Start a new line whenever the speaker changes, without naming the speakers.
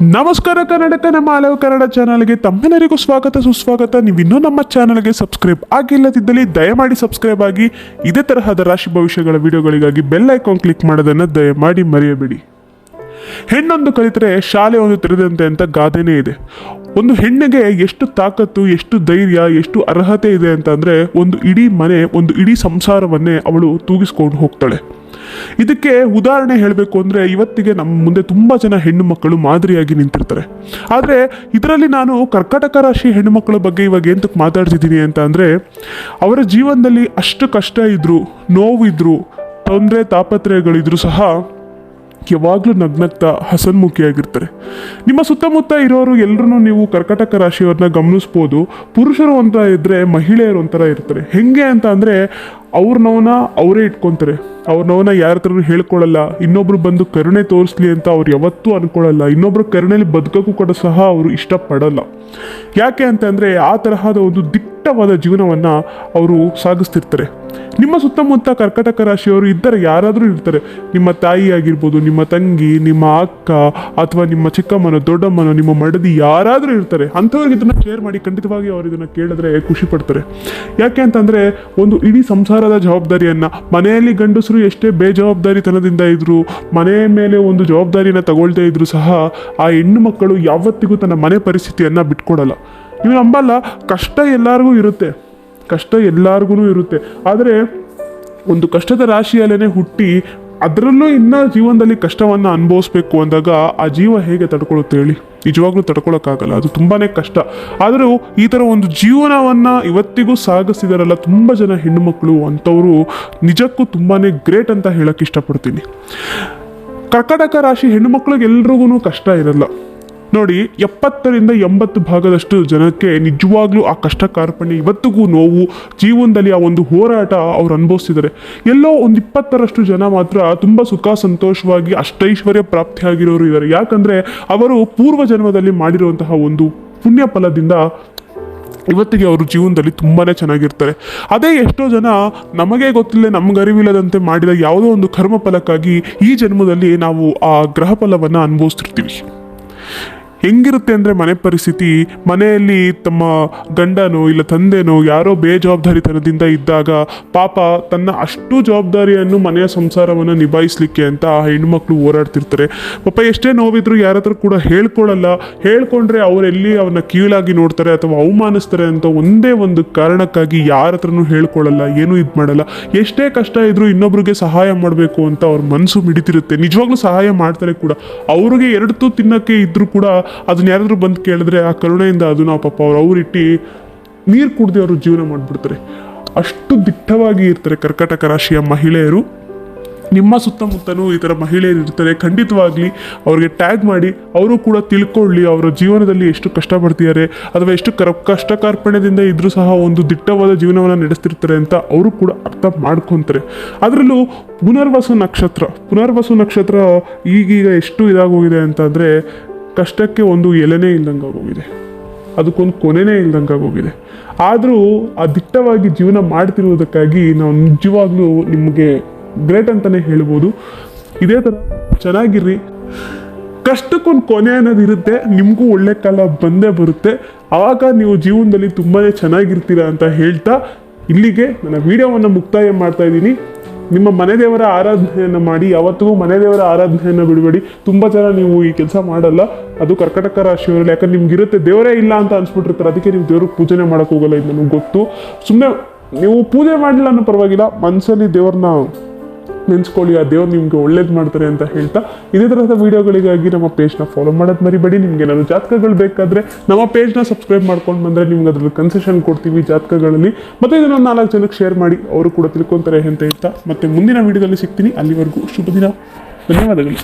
ನಮಸ್ಕಾರ ಕನ್ನಡಕ, ನಮ್ಮ ಹಲವು ಕನ್ನಡ ಚಾನಲ್ಗೆ ತಮ್ಮೆಲ್ಲರಿಗೂ ಸ್ವಾಗತ, ಸುಸ್ವಾಗತ. ನೀವು ಇನ್ನೂ ನಮ್ಮ ಚಾನಲ್ಗೆ ಸಬ್ಸ್ಕ್ರೈಬ್ ಆಗಿಲ್ಲದಿದ್ದಲ್ಲಿ ದಯಮಾಡಿ ಸಬ್ಸ್ಕ್ರೈಬ್ ಆಗಿ, ಇದೇ ತರಹದ ರಾಶಿ ಭವಿಷ್ಯಗಳ ವಿಡಿಯೋಗಳಿಗಾಗಿ ಬೆಲ್ ಐಕಾನ್ ಕ್ಲಿಕ್ ಮಾಡೋದನ್ನು ದಯಮಾಡಿ ಮರೆಯಬೇಡಿ. ಹೆಣ್ಣೊಂದು ಕಲಿತರೆ ಶಾಲೆ ಒಂದು ತೆರೆದಂತೆ ಅಂತ ಗಾದೆನೇ ಇದೆ. ಒಂದು ಹೆಣ್ಣಿಗೆ ಎಷ್ಟು ತಾಕತ್ತು, ಎಷ್ಟು ಧೈರ್ಯ, ಎಷ್ಟು ಅರ್ಹತೆ ಇದೆ ಅಂತ ಒಂದು ಇಡೀ ಮನೆ, ಒಂದು ಇಡೀ ಸಂಸಾರವನ್ನೇ ಅವಳು ತೂಗಿಸ್ಕೊಂಡು ಹೋಗ್ತಾಳೆ. ಇದಕ್ಕೆ ಉದಾಹರಣೆ ಹೇಳಬೇಕು ಅಂದರೆ ಇವತ್ತಿಗೆ ನಮ್ಮ ಮುಂದೆ ತುಂಬ ಜನ ಹೆಣ್ಣು ಮಕ್ಕಳು ಮಾದರಿಯಾಗಿ ನಿಂತಿರ್ತಾರೆ. ಆದರೆ ಇದರಲ್ಲಿ ನಾನು ಕರ್ಕಾಟಕ ರಾಶಿ ಹೆಣ್ಣು ಮಕ್ಕಳ ಬಗ್ಗೆ ಇವಾಗ ಏನಕ್ಕೆ ಮಾತಾಡ್ತಿದ್ದೀನಿ ಅಂತ ಅಂದರೆ, ಅವರ ಜೀವನದಲ್ಲಿ ಅಷ್ಟು ಕಷ್ಟ ಇದ್ದರೂ ನೋವಿದ್ರು, ತೊಂದರೆ, ತಾಪತ್ರಯಗಳಿದ್ರು ಸಹ ಯಾವಾಗಲೂ ನಗ್ನಗ್ತಾ ಹಸನ್ಮುಖಿಯಾಗಿರ್ತಾರೆ. ನಿಮ್ಮ ಸುತ್ತಮುತ್ತ ಇರೋರು ಎಲ್ಲರೂ ನೀವು ಕರ್ಕಟಕ ರಾಶಿಯವ್ರನ್ನ ಗಮನಿಸ್ಬೋದು. ಪುರುಷರು ಅಂತ ಇದ್ದರೆ ಮಹಿಳೆಯರು ಒಂಥರ ಇರ್ತಾರೆ. ಹೆಂಗೆ ಅಂತ ಅಂದರೆ ಅವ್ರ ಅವರೇ ಇಟ್ಕೊತಾರೆ. ಅವ್ರ ನೋವನ್ನ ಯಾರ ಹತ್ರನೂ ಹೇಳ್ಕೊಳ್ಳಲ್ಲ ಇನ್ನೊಬ್ರು ಬಂದು ಕರುಣೆ ತೋರಿಸ್ಲಿ ಅಂತ ಅವ್ರು ಯಾವತ್ತೂ ಅನ್ಕೊಳ್ಳಲ್ಲ ಇನ್ನೊಬ್ರು ಕರುಣೆಯಲ್ಲಿ ಬದುಕಕ್ಕೂ ಕೂಡ ಸಹ ಅವರು ಇಷ್ಟಪಡಲ್ಲ. ಯಾಕೆ ಅಂತಂದರೆ ಆ ತರಹದ ಒಂದು ದಿಟ್ಟವಾದ ಜೀವನವನ್ನು ಅವರು ಸಾಗಿಸ್ತಿರ್ತಾರೆ. ನಿಮ್ಮ ಸುತ್ತಮುತ್ತ ಕರ್ಕಟಕ ರಾಶಿಯವರು ಇದ್ದರೆ ಯಾರಾದರೂ ಇರ್ತಾರೆ. ನಿಮ್ಮ ತಾಯಿ ಆಗಿರ್ಬೋದು, ನಿಮ್ಮ ತಂಗಿ, ನಿಮ್ಮ ಅಕ್ಕ ಅಥವಾ ನಿಮ್ಮ ಚಿಕ್ಕಮ್ಮನ, ದೊಡ್ಡಮ್ಮನ, ನಿಮ್ಮ ಮಡದಿ ಯಾರಾದರೂ ಇರ್ತಾರೆ. ಅಂಥವ್ರಿಗೆ ಇದನ್ನು ಶೇರ್ ಮಾಡಿ ಖಂಡಿತವಾಗಿ ಅವರು ಇದನ್ನು ಕೇಳಿದ್ರೆ ಖುಷಿ ಪಡ್ತಾರೆ. ಯಾಕೆ ಅಂತಂದರೆ ಒಂದು ಇಡೀ ಸಂಸಾರದ ಜವಾಬ್ದಾರಿಯನ್ನು ಮನೆಯಲ್ಲಿ ಗಂಡಸರು ಎಷ್ಟೇ ಬೇಜವಾಬ್ದಾರಿತನದಿಂದ ಇದ್ದರು ಮನೆಯ ಮೇಲೆ ಒಂದು ಜವಾಬ್ದಾರಿಯನ್ನು ತಗೊಳ್ತೇ ಇದ್ರು ಸಹ ಆ ಹೆಣ್ಣು ಮಕ್ಕಳು ಯಾವತ್ತಿಗೂ ತನ್ನ ಮನೆ ಪರಿಸ್ಥಿತಿಯನ್ನು ಬಿಟ್ಕೊಡಲ್ಲ. ನೀವು ನಂಬಲ್ಲ, ಕಷ್ಟ ಎಲ್ಲರಿಗೂ ಇರುತ್ತೆ. ಕಷ್ಟ ಎಲ್ಲರಿಗೂ ಇರುತ್ತೆ. ಆದರೆ, ಒಂದು ಕಷ್ಟದ ರಾಶಿಯಲ್ಲೇ ಹುಟ್ಟಿ ಅದರಲ್ಲೂ ಇನ್ನೂ ಜೀವನದಲ್ಲಿ ಕಷ್ಟವನ್ನು ಅನುಭವಿಸ್ಬೇಕು ಅಂದಾಗ ಆ ಜೀವ ಹೇಗೆ ತಡ್ಕೊಳ್ಳುತ್ತೆ ಹೇಳಿ? ನಿಜವಾಗ್ಲೂ ತಡ್ಕೊಳಕ್ಕಾಗಲ್ಲ. ಅದು ತುಂಬಾ ಕಷ್ಟ. ಆದರೂ ಈ ಥರ ಒಂದು ಜೀವನವನ್ನು ಇವತ್ತಿಗೂ ಸಾಗಿಸಿದಾರಲ್ಲ ತುಂಬ ಜನ ಹೆಣ್ಣುಮಕ್ಕಳು ಅಂಥವರು ನಿಜಕ್ಕೂ ತುಂಬಾ ಗ್ರೇಟ್ ಅಂತ ಹೇಳಕ್ಕೆ ಇಷ್ಟಪಡ್ತೀನಿ. ಕರ್ಕಾಟಕ ರಾಶಿ ಹೆಣ್ಣುಮಕ್ಳಿಗೆ ಎಲ್ರಿಗೂ ಕಷ್ಟ ಇರಲ್ಲ. ನೋಡಿ, ಎಪ್ಪತ್ತರಿಂದ ಎಂಬತ್ತು ಭಾಗದಷ್ಟು ಜನಕ್ಕೆ ನಿಜವಾಗ್ಲೂ ಆ ಕಷ್ಟ ಕಾರ್ಪಣ್ಯ ಇವತ್ತಿಗೂ ನೋವು, ಜೀವನದಲ್ಲಿ ಆ ಒಂದು ಹೋರಾಟ ಅವ್ರು ಅನುಭವಿಸ್ತಿದ್ದಾರೆ ಎಲ್ಲೋ ಒಂದು ಇಪ್ಪತ್ತರಷ್ಟು ಜನ ಮಾತ್ರ ತುಂಬ ಸುಖ, ಸಂತೋಷವಾಗಿ ಅಷ್ಟೈಶ್ವರ್ಯ ಪ್ರಾಪ್ತಿಯಾಗಿರೋರು ಇದ್ದಾರೆ. ಯಾಕಂದರೆ ಅವರು ಪೂರ್ವ ಜನ್ಮದಲ್ಲಿ ಮಾಡಿರುವಂತಹ ಒಂದು ಪುಣ್ಯ ಫಲದಿಂದ ಇವತ್ತಿಗೆ ಅವರು ಜೀವನದಲ್ಲಿ ತುಂಬಾ ಚೆನ್ನಾಗಿರ್ತಾರೆ. ಅದೇ ಎಷ್ಟೋ ಜನ ನಮಗೆ ಗೊತ್ತಿಲ್ಲ, ನಮ್ಗೆ ಅರಿವಿಲ್ಲದಂತೆ ಮಾಡಿದ ಯಾವುದೋ ಒಂದು ಕರ್ಮ ಫಲಕ್ಕಾಗಿ ಈ ಜನ್ಮದಲ್ಲಿ ನಾವು ಆ ಗ್ರಹ ಫಲವನ್ನು ಅನುಭವಿಸ್ತಿರ್ತೀವಿ. ಹೆಂಗಿರುತ್ತೆ ಅಂದರೆ ಮನೆ ಪರಿಸ್ಥಿತಿ, ಮನೆಯಲ್ಲಿ ತಮ್ಮ ಗಂಡನೋ ಇಲ್ಲ ತಂದೆನೋ ಯಾರೋ ಬೇಜವಾಬ್ದಾರಿತನದಿಂದ ಇದ್ದಾಗ ಪಾಪ ತನ್ನ ಅಷ್ಟು ಜವಾಬ್ದಾರಿಯನ್ನು ಮನೆಯ ಸಂಸಾರವನ್ನು ನಿಭಾಯಿಸಲಿಕ್ಕೆ ಅಂತ ಆ ಹೆಣ್ಮಕ್ಳು ಓಡಾಡ್ತಿರ್ತಾರೆ ಪಾಪ ಎಷ್ಟೇ ನೋವಿದ್ರು ಯಾರತ್ರ ಕೂಡ ಹೇಳ್ಕೊಳ್ಳಲ್ಲ ಹೇಳ್ಕೊಂಡ್ರೆ ಅವರೆಲ್ಲಿ ಅವನ್ನ ಕೀಳಾಗಿ ನೋಡ್ತಾರೆ ಅಥವಾ ಅವಮಾನಿಸ್ತಾರೆ ಅಂತ ಒಂದೇ ಒಂದು ಕಾರಣಕ್ಕಾಗಿ ಯಾರ ಹತ್ರನೂ ಹೇಳ್ಕೊಳ್ಳಲ್ಲ ಏನೂ ಇದು ಮಾಡಲ್ಲ. ಎಷ್ಟೇ ಕಷ್ಟ ಇದ್ರೂ ಇನ್ನೊಬ್ರಿಗೆ ಸಹಾಯ ಮಾಡಬೇಕು ಅಂತ ಅವ್ರ ಮನಸ್ಸು ಮಿಡಿತಿರುತ್ತೆ. ನಿಜವಾಗ್ಲೂ ಸಹಾಯ ಮಾಡ್ತಾರೆ ಕೂಡ. ಅವ್ರಿಗೆ ಎರಡು ತು ತಿನ್ನಕ್ಕೆ ಇದ್ರೂ ಕೂಡ ಅದನ್ನ ಯಾರಾದರೂ ಬಂದು ಕೇಳಿದ್ರೆ ಆ ಕರುಣೆಯಿಂದ ಅದು ನಾವು ಪಾಪ ಅವ್ರು ಅವ್ರಿಟ್ಟು ನೀರು ಕುಡ್ದು ಅವರು ಜೀವನ ಮಾಡಿಬಿಡ್ತಾರೆ. ಅಷ್ಟು ದಿಟ್ಟವಾಗಿ ಇರ್ತಾರೆ ಕರ್ಕಾಟಕ ರಾಶಿಯ ಮಹಿಳೆಯರು. ನಿಮ್ಮ ಸುತ್ತಮುತ್ತಲೂ ಈ ಥರ ಮಹಿಳೆಯರು ಇರ್ತಾರೆ. ಖಂಡಿತವಾಗ್ಲಿ ಅವ್ರಿಗೆ ಟ್ಯಾಗ್ ಮಾಡಿ ಅವರು ಕೂಡ ತಿಳ್ಕೊಳ್ಳಿ ಅವರ ಜೀವನದಲ್ಲಿ ಎಷ್ಟು ಕಷ್ಟಪಡ್ತಿದ್ದಾರೆ ಅಥವಾ ಎಷ್ಟು ಕರ ಕಷ್ಟ ಕಾರ್ಪಣ್ಯದಿಂದ ಇದ್ರೂ ಸಹ ಒಂದು ದಿಟ್ಟವಾದ ಜೀವನವನ್ನು ನಡೆಸ್ತಿರ್ತಾರೆ ಅಂತ ಅವರು ಕೂಡ ಅರ್ಥ ಮಾಡ್ಕೊತಾರೆ. ಅದರಲ್ಲೂ ಪುನರ್ವಸು ನಕ್ಷತ್ರ ಪುನರ್ವಸು ನಕ್ಷತ್ರ ಈಗೀಗ ಎಷ್ಟು ಇದಾಗೋಗಿದೆ ಅಂತಂದರೆ ಕಷ್ಟಕ್ಕೆ ಒಂದು ಎಲೆನೇ ಇಲ್ದಂಗೆ ಆಗೋಗಿದೆ. ಅದಕ್ಕೊಂದು ಕೊನೆನೇ ಇಲ್ದಂಗೆ ಆಗೋಗಿದೆ. ಆದರೂ ಆ ದಿಟ್ಟವಾಗಿ ಜೀವನ ಮಾಡ್ತಿರುವುದಕ್ಕಾಗಿ ನಾವು ನಿಜವಾಗ್ಲೂ ನಿಮಗೆ ಗ್ರೇಟ್ ಅಂತಲೇ ಹೇಳ್ಬೋದು. ಇದೇ ಥರ ಚೆನ್ನಾಗಿರ್ರಿ. ಕಷ್ಟಕ್ಕೊಂದು ಕೊನೆ ಅನ್ನೋದು ಇರುತ್ತೆ, ನಿಮಗೂ ಒಳ್ಳೆ ಕಾಲ ಬಂದೇ ಬರುತ್ತೆ. ಆವಾಗ ನೀವು ಜೀವನದಲ್ಲಿ ತುಂಬಾ ಚೆನ್ನಾಗಿರ್ತೀರಾ ಅಂತ ಹೇಳ್ತಾ ಇಲ್ಲಿಗೆ ನನ್ನ ವಿಡಿಯೋವನ್ನು ಮುಕ್ತಾಯ ಮಾಡ್ತಾ ಇದ್ದೀನಿ. ನಿಮ್ಮ ಮನೆ ದೇವರ ಆರಾಧನೆಯನ್ನು ಮಾಡಿ, ಯಾವತ್ತಿಗೂ ಮನೆ ದೇವರ ಆರಾಧನೆಯನ್ನು ಬಿಡಬೇಡಿ. ತುಂಬ ಜನ ನೀವು ಈ ಕೆಲಸ ಮಾಡಲ್ಲ. ಅದು ಕರ್ಕಟಕ ರಾಶಿಯವರಲ್ಲಿ, ಯಾಕಂದ್ರೆ ನಿಮ್ಗೆ ಇರುತ್ತೆ ದೇವರೇ ಇಲ್ಲ ಅಂತ ಅನ್ಸ್ಬಿಟ್ಟಿರ್ತಾರೆ. ಅದಕ್ಕೆ ನೀವು ದೇವ್ರಿಗೆ ಪೂಜೆನೇ ಮಾಡೋಕ್ಕೋಗಲ್ಲ ಹೋಗಲ್ಲ ಇದು ನನಗೆ ಗೊತ್ತು. ಸುಮ್ಮನೆ ನೀವು ಪೂಜೆ ಮಾಡಲಿಲ್ಲ ಅನ್ನೋ ಪರವಾಗಿಲ್ಲ ಮನಸ್ಸಲ್ಲಿ ದೇವ್ರನ್ನ ನೆನ್ಸ್ಕೊಳ್ಳಿ, ಆ ದೇವ್ರು ನಿಮಗೆ ಒಳ್ಳೇದು ಮಾಡ್ತಾರೆ ಅಂತ ಹೇಳ್ತಾ ಇದೇ ಥರದ ವಿಡಿಯೋಗಳಿಗಾಗಿ ನಮ್ಮ ಪೇಜ್ನ ಫಾಲೋ ಮಾಡೋದು ಮರಿಬೇಡಿ. ನಿಮಗೆ ನಾನು ಜಾತಕಗಳು ಬೇಕಾದರೆ ನಮ್ಮ ಪೇಜ್ನ ಸಬ್ಸ್ಕ್ರೈಬ್ ಮಾಡ್ಕೊಂಡು ಬಂದರೆ ನಿಮ್ಗೆ ಅದ್ರಲ್ಲಿ ಕನ್ಸೆಷನ್ ಕೊಡ್ತೀವಿ ಜಾತಕಗಳಲ್ಲಿ. ಮತ್ತು ಇದನ್ನು ನಾಲ್ಕು ಜನಕ್ಕೆ ಶೇರ್ ಮಾಡಿ, ಅವರು ಕೂಡ ತಿಳ್ಕೊತಾರೆ ಅಂತ ಹೇಳ್ತಾ ಮತ್ತೆ ಮುಂದಿನ ವಿಡಿಯೋದಲ್ಲಿ ಸಿಗ್ತೀನಿ. ಅಲ್ಲಿವರೆಗೂ ಶುಭ ದಿನ. ಧನ್ಯವಾದಗಳು.